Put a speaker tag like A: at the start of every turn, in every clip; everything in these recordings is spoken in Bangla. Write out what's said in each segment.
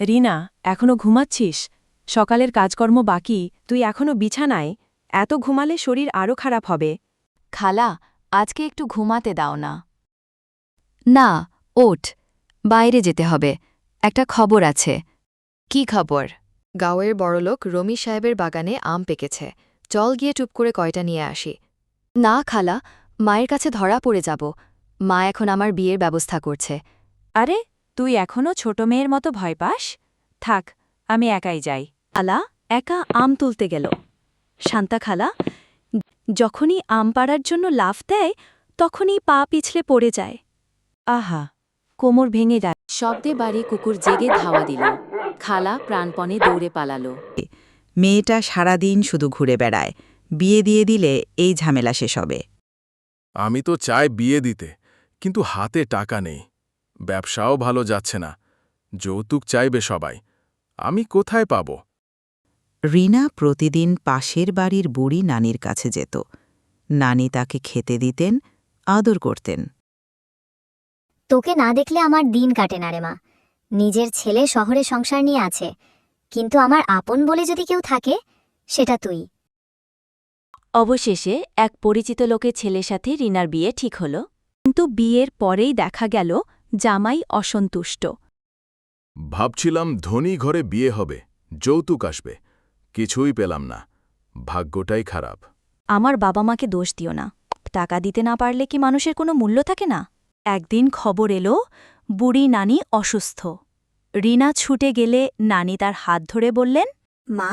A: রিনা এখনও ঘুমাচ্ছিস? সকালের কাজকর্ম বাকি তুই এখনও বিছানায়? এত ঘুমালে শরীর আরও খারাপ হবে।
B: খালা আজকে একটু ঘুমাতে দাও না। না ওঠ। বাইরে যেতে হবে। একটা খবর আছে। কি খবর? গাঁয়ের বড়লোক রমি সাহেবের বাগানে আম পেকেছে। চল গিয়ে টুপ করে কয়টা নিয়ে আসি। না খালা মায়ের কাছে ধরা পড়ে যাব। মা এখন আমার বিয়ের ব্যবস্থা করছে।
A: আরে তুই এখনও ছোট মেয়ের মতো ভয় পাস? থাক আমি একাই যাই। আলা একা আম তুলতে গেল। শান্তা খালা যখনই আম পাড়ার জন্য লাফ দেয় তখনই পা পিছলে পড়ে যায়। আহা কোমর ভেঙে যায়
B: শব্দে বাড়ি কুকুর জেগে ধাওয়া দিল। খালা প্রাণপণে দৌড়ে পালালো।
C: মেয়েটা সারাদিন শুধু ঘুরে বেড়ায়। বিয়ে দিয়ে দিলে এই ঝামেলা শেষ হবে।
D: আমি তো চাই বিয়ে দিতে কিন্তু হাতে টাকা নেই। ব্যবসাও ভালো যাচ্ছে না। যৌতুক চাইবে সবাই। আমি কোথায় পাব?
C: রিনা প্রতিদিন পাশের বাড়ির বুড়ি নানির কাছে যেত। নানি তাকে খেতে দিতেন আদর করতেন।
E: তোকে না দেখলে আমার দিন কাটে না রে মা। নিজের ছেলে শহরে সংসার নিয়ে আছে কিন্তু আমার আপন বলে যদি কেউ থাকে সেটা তুই।
A: অবশেষে এক পরিচিত লোকের ছেলের সাথে রিনার বিয়ে ঠিক হল। কিন্তু বিয়ের পরেই দেখা গেল জামাই অসন্তুষ্ট।
D: ভাবছিলাম ধনী ঘরে বিয়ে হবে যৌতুক আসবে কিছুই পেলাম না ভাগ্যটাই খারাপ।
A: আমার বাবা মাকে দোষ দিও না টাকা দিতে না পারলে কি মানুষের কোনো মূল্য থাকে না? একদিন খবর এলো বুড়ি নানি অসুস্থ। রিনা ছুটে গেলে নানি তার হাত ধরে বললেন
F: মা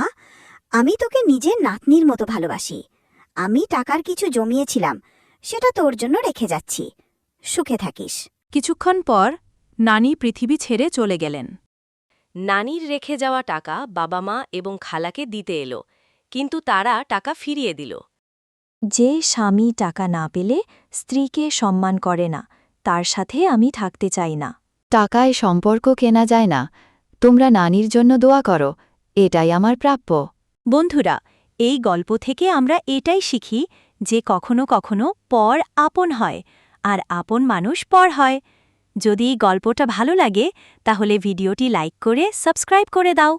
F: আমি তোকে নিজের নাতনির মতো ভালোবাসি। আমি টাকার কিছু জমিয়েছিলাম সেটা তোর জন্য রেখে যাচ্ছি। সুখে থাকিস।
A: কিছুক্ষণ পর নানি পৃথিবী ছেড়ে চলে গেলেন। নানির রেখে যাওয়া টাকা বাবা মা এবং খালাকে দিতে এলো কিন্তু তারা টাকা ফিরিয়ে দিল। যে স্বামী টাকা না পেলে স্ত্রীকে সম্মান করে না তার সাথে আমি থাকতে চাই না।
B: টাকায় সম্পর্ক কেনা যায় না তোমরা নানির জন্য দোয়া করো এটাই আমার প্রাপ্য।
A: বন্ধুরা এই গল্প থেকে আমরা এটাই শিখি যে কখনো কখনো পর আপন হয় আর আপন মানুষ পর হয়। যদি গল্পটা ভালো লাগে, তাহলে ভিডিওটি লাইক করে, সাবস্ক্রাইব করে দাও।